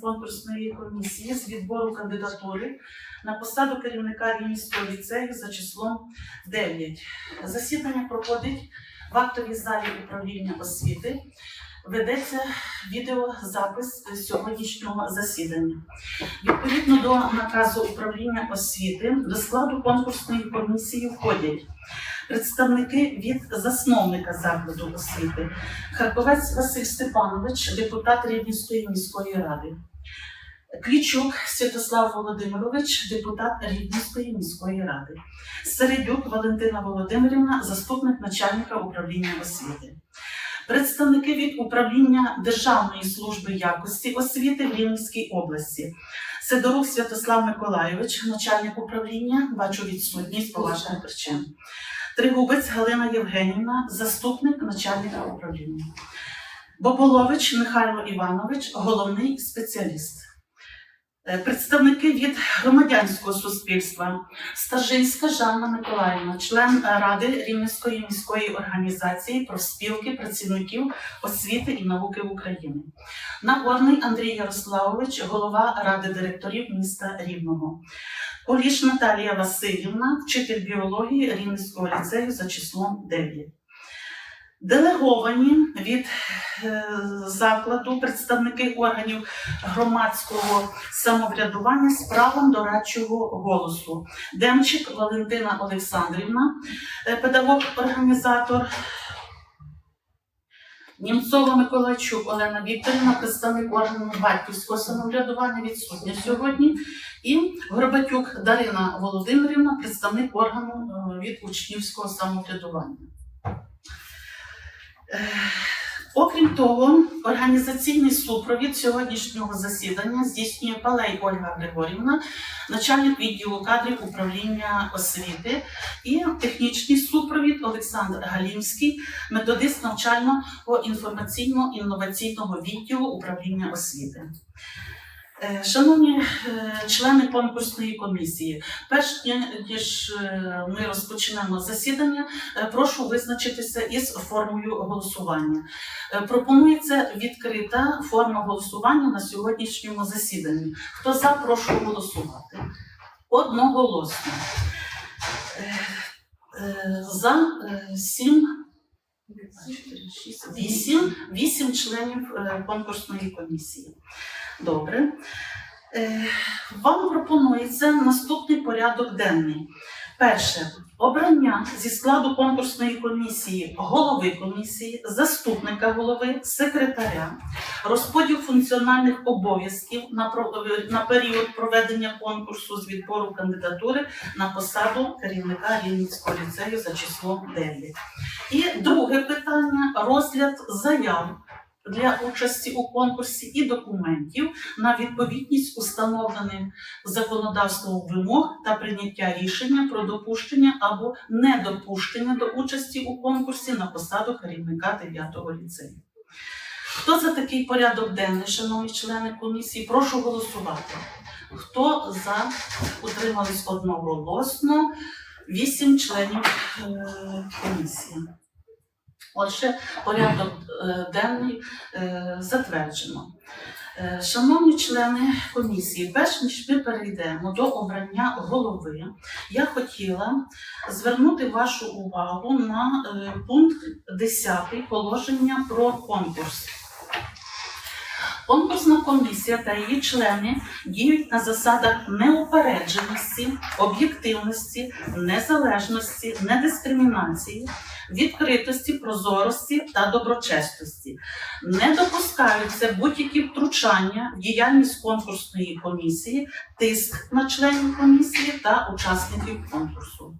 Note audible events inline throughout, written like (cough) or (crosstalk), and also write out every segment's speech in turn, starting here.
конкурсної комісії з відбору кандидатури на посаду керівника Рівненського ліцею за числом 9. Засідання проходить в актовій залі управління освіти. Ведеться відеозапис сьогоднішнього засідання. Відповідно до наказу управління освіти до складу конкурсної комісії входять представники від засновника закладу освіти, Харковець Василь Степанович, депутат Рівненської міської ради. Клічук Святослав Володимирович, депутат Рівненської міської ради. Середюк Валентина Володимирівна, заступник начальника управління освіти. Представники від управління Державної служби якості освіти в Рівненській області. Сидорук Святослав Миколайович, начальник управління, бачу відсутність поважних причин. Тригубець Галина Євгенівна, заступник начальника управління. Боболович Михайло Іванович, головний спеціаліст. Е, Представники від громадянського суспільства Стажинська Жанна Миколаївна, член Ради Рівненської міської організації профспілки працівників освіти і науки України. Нагорний Андрій Ярославович, голова Ради директорів міста Рівного. Поліш Наталія Васильівна, вчитель біології Рівненського ліцею за числом 9. Делеговані від е, закладу представники органів громадського самоврядування з правом дорадчого голосу. Демчик Валентина Олександрівна, е, педагог-організатор. Німцова Миколайчук Олена Вікторівна, представник органу батьківського самоврядування відсутня сьогодні. І Горбатюк Дарина Володимирівна, представник органу е, від учнівського самоврядування. Окрім того, організаційний супровід сьогоднішнього засідання здійснює Палей Ольга Григорівна, начальник відділу кадрів управління освіти, і технічний супровід Олександр Галімський, методист навчального інформаційно-інноваційного відділу управління освіти. Е, Шановні е, члени конкурсної комісії, перш ніж е, ми розпочнемо засідання, прошу визначитися із формою голосування. Пропонується відкрита форма голосування на сьогоднішньому засіданні. Хто за, прошу голосувати. Одноголосно. За сім. чотири, шість, Вісім, вісім членів конкурсної комісії. Добре. Е, Вам пропонується наступний порядок денний. Перше обрання зі складу конкурсної комісії голови комісії, заступника голови, секретаря, розподіл функціональних обов'язків на, е, період проведення конкурсу з відбору кандидатури на посаду керівника Рівненського ліцею за числом 9. І друге питання розгляд заяв для участі у конкурсі і документів на відповідність установленим законодавством вимог та прийняття рішення про допущення або недопущення до участі у конкурсі на посаду керівника 9 ліцею. Хто за такий порядок денний, шановні члени комісії, прошу голосувати. Хто за утримались одноголосно? Вісім членів е, комісії. Отже, порядок е, денний е, затверджено. Е, Шановні члени комісії, перш ніж ми перейдемо до обрання голови, я хотіла звернути вашу увагу на пункт 10 положення про конкурс. Конкурсна комісія та її члени діють на засадах неупередженості, об'єктивності, незалежності, недискримінації, відкритості, прозорості та доброчесності. Не допускаються будь-які втручання в діяльність конкурсної комісії, тиск на членів комісії та учасників конкурсу.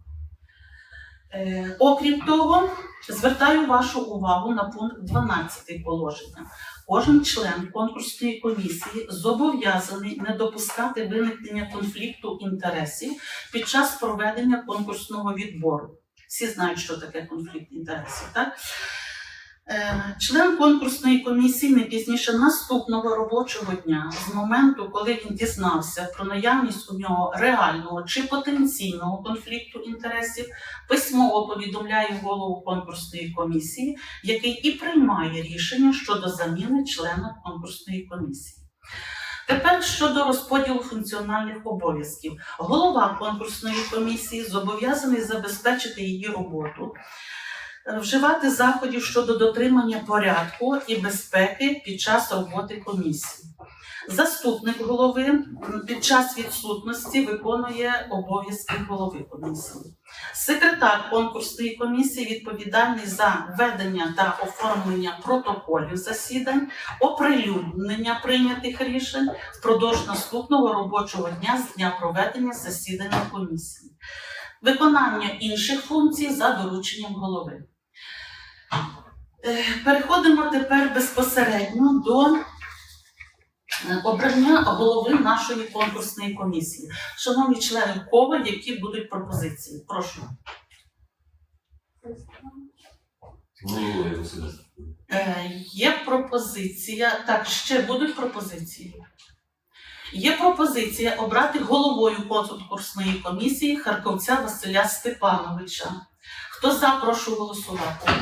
Е, окрім того, звертаю вашу увагу на пункт 12 положення. Кожен член конкурсної комісії зобов'язаний не допускати виникнення конфлікту інтересів під час проведення конкурсного відбору. Всі знають, що таке конфлікт інтересів, так? Е, Член конкурсної комісії не пізніше наступного робочого дня, з моменту, коли він дізнався про наявність у нього реального чи потенційного конфлікту інтересів, письмово повідомляє голову конкурсної комісії, який і приймає рішення щодо заміни члена конкурсної комісії. Тепер щодо розподілу функціональних обов'язків. Голова конкурсної комісії зобов'язаний забезпечити її роботу, вживати заходів щодо дотримання порядку і безпеки під час роботи комісії. Заступник голови під час відсутності виконує обов'язки голови комісії. Секретар конкурсної комісії відповідальний за ведення та оформлення протоколів засідань, оприлюднення прийнятих рішень впродовж наступного робочого дня з дня проведення засідання комісії, виконання інших функцій за дорученням голови. Е, Переходимо тепер безпосередньо до е, обрання голови нашої конкурсної комісії. Шановні члени кого, які будуть пропозиції? Прошу. Е, Є пропозиція. Так, ще будуть пропозиції. Є пропозиція обрати головою конкурсної комісії Харковця Василя Степановича. Хто за, прошу голосувати.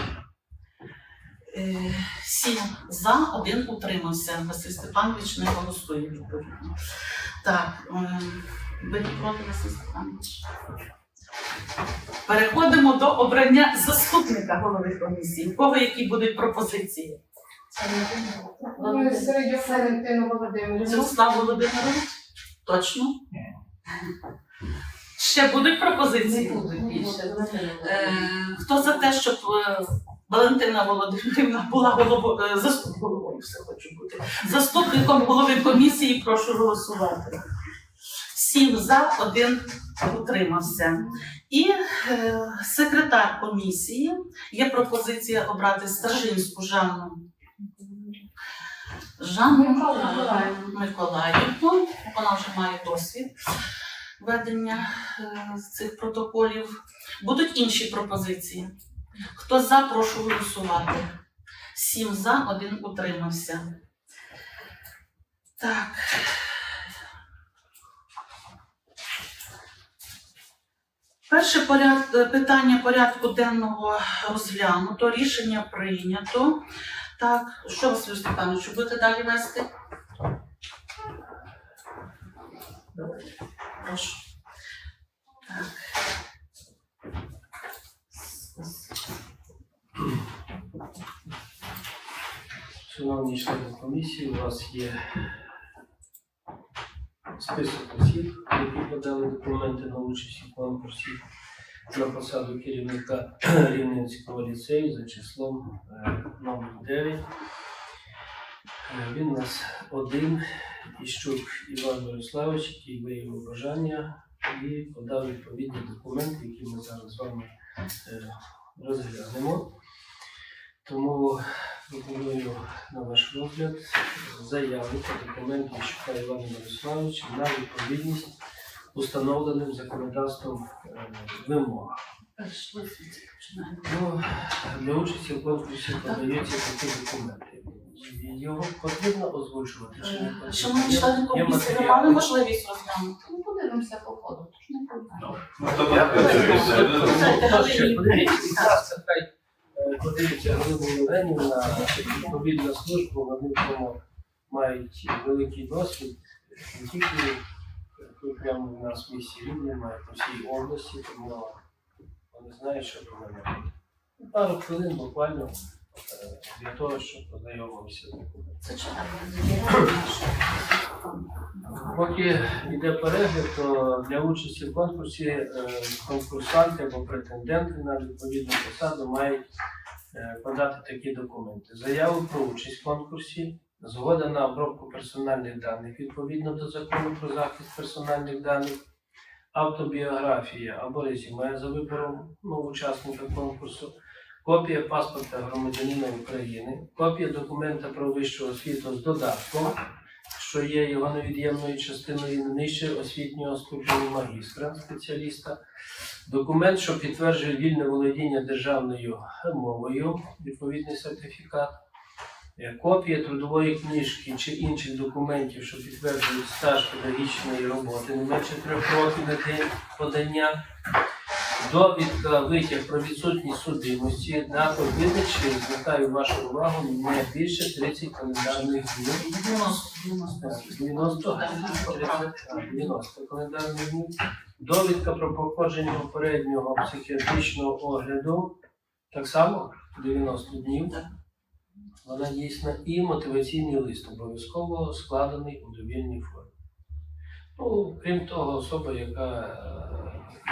Е, Сім за, один утримався. Василь Степанович не голосує відповідно. Так, е, ви проти Василь Степанович? Переходимо до обрання заступника голови комісії. У кого які будуть пропозиції? Середньо Валентину Володимирівну. Святослав Володимирович? Точно? Ще будуть пропозиції? Е, Хто за те, щоб е, Валентина Володимирівна була голово, е, заступ, головою, все хочу бути. Заступником голови комісії, прошу голосувати. Сім за, один утримався. І е, секретар комісії є пропозиція обрати Стражинську Жанну. Жанну Миколаївну. Вона вже має досвід ведення е, цих протоколів. Будуть інші пропозиції. Хто за, прошу голосувати. Сім за, один утримався. Так. Перше поряд... е, питання порядку денного розглянуто, рішення прийнято. Так, що Василю Степановичу, будете далі вести? Добре, прошу. Так. Шановні члени комісії, у вас є список осіб, які подали документи на участь у конкурсі на посаду керівника (clears throat) Рівненського ліцею за числом е, номер 9. Е, Він у нас один Іщук Іван Бориславович, який виявив бажання і подав відповідні документи, які ми зараз з вами е, розглянемо. Тому пропоную на ваш розгляд заяву та документи Іщука Івана Бориславовича на відповідність установленим законодавством е, вимогам. Ну, для участі в конкурсі подаються такі документи. Його потрібно озвучувати чи не Е, потрібно? Шановні члени є комісії, ви матеріали. мали можливість розглянути? Ну, подивимося по ходу, тож не проблема. Ну, подивіться, будь ласка, хай е, подивіться Галину Євгенівна, відповідна служба, вони в тому мають великий досвід, не тільки е, прямо в нас в місті Рівне, мають по всій області, тому вони знають, що до мене. Пару хвилин буквально е, для того, щоб документом. Це. Поки йде перегляд, то для участі в конкурсі е, конкурсанти або претенденти на відповідну посаду мають е, подати такі документи: заяву про участь в конкурсі, згода на обробку персональних даних відповідно до закону про захист персональних даних, автобіографія. Або резюме за вибором ну, учасника конкурсу, копія паспорта громадянина України, копія документа про вищу освіту з додатком що є його невід'ємною частиною не нижче освітнього ступеню магістра, спеціаліста, документ, що підтверджує вільне володіння державною мовою, відповідний сертифікат, копія трудової книжки чи інших документів, що підтверджують стаж педагогічної роботи не менше трьох років на день подання, Довідка витяг про відсутність судимості, дату видачі, звертаю вашу увагу, не більше 30 календарних днів. 90, 90. 90, 30, а, 90 календарних днів. Довідка про походження попереднього психіатричного огляду. Так само 90 днів. Вона дійсна. І мотиваційний лист обов'язково складений у довільній формі. Ну, крім того, особа, яка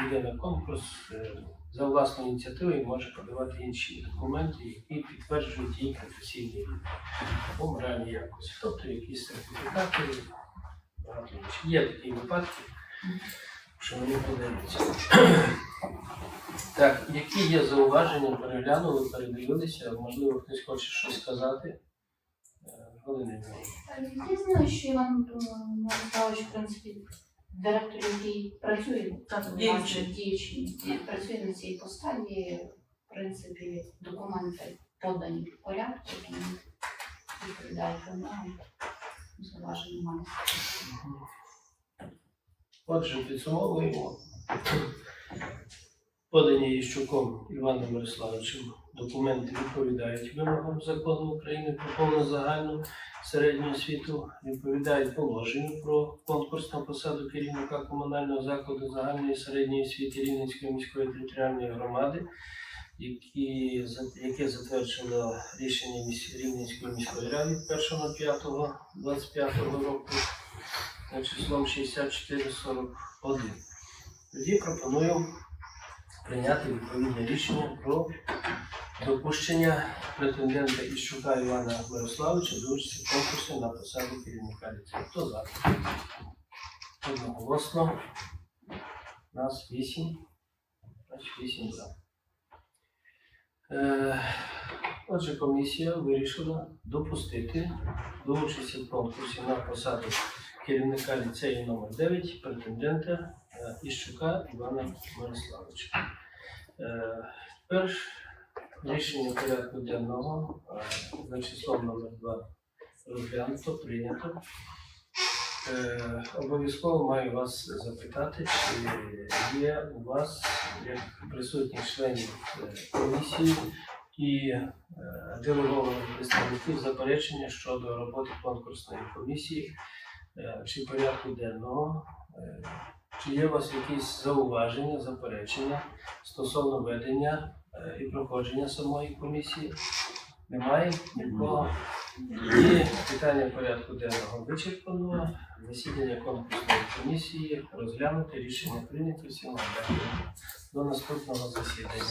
е, йде на конкурс, е, за власною ініціативою може подавати інші документи, які підтверджують її професійний рівень або моральні якості, тобто якісь сертифікати, багато інших. Є такі випадки, що вони подаються. Так, які є зауваження, переглянули, передивилися, можливо, хтось хоче щось сказати. Е, Галина. Я знаю, що Іван Михайлович, в принципі, директор, який працює діючий, працює на цій посаді, в принципі, документи подані в порядку, тому відповідають вимогам. Зауважень немає. Отже, підсумовуємо. Подані Іщуком Іваном Мирославовичем документи відповідають вимогам закону України про повну загальну середню освіту, відповідають положенню про конкурс на посаду керівника комунального закладу загальної середньої освіти Рівненської міської територіальної громади, які, яке затверджено рішення Рівненської міської ради 1.05.25 року числом 6441. Тоді пропоную прийняти відповідне рішення про допущення претендента Іщука Івана Мирославовича до участі в конкурсі на посаду керівника ліцею. Хто за? Одноголосно. Нас вісім. Значить, вісім за. Е, Отже, комісія вирішила допустити до участі в конкурсі на посаду керівника ліцею номер 9 претендента е, Іщука Івана Мирославовича. Е, Тепер рішення порядку денного е, за числом номер 2 розглянуто, прийнято. Обов'язково маю вас запитати, чи є у вас, як присутніх членів комісії і делегованих представників заперечення щодо роботи конкурсної комісії чи порядку денного. Е, Чи є у вас якісь зауваження, заперечення стосовно ведення е, і проходження самої комісії? Немає нікого. І питання порядку денного вичерпано. Засідання конкурсної комісії розглянути рішення прийнято. Всім дякую. До наступного засідання.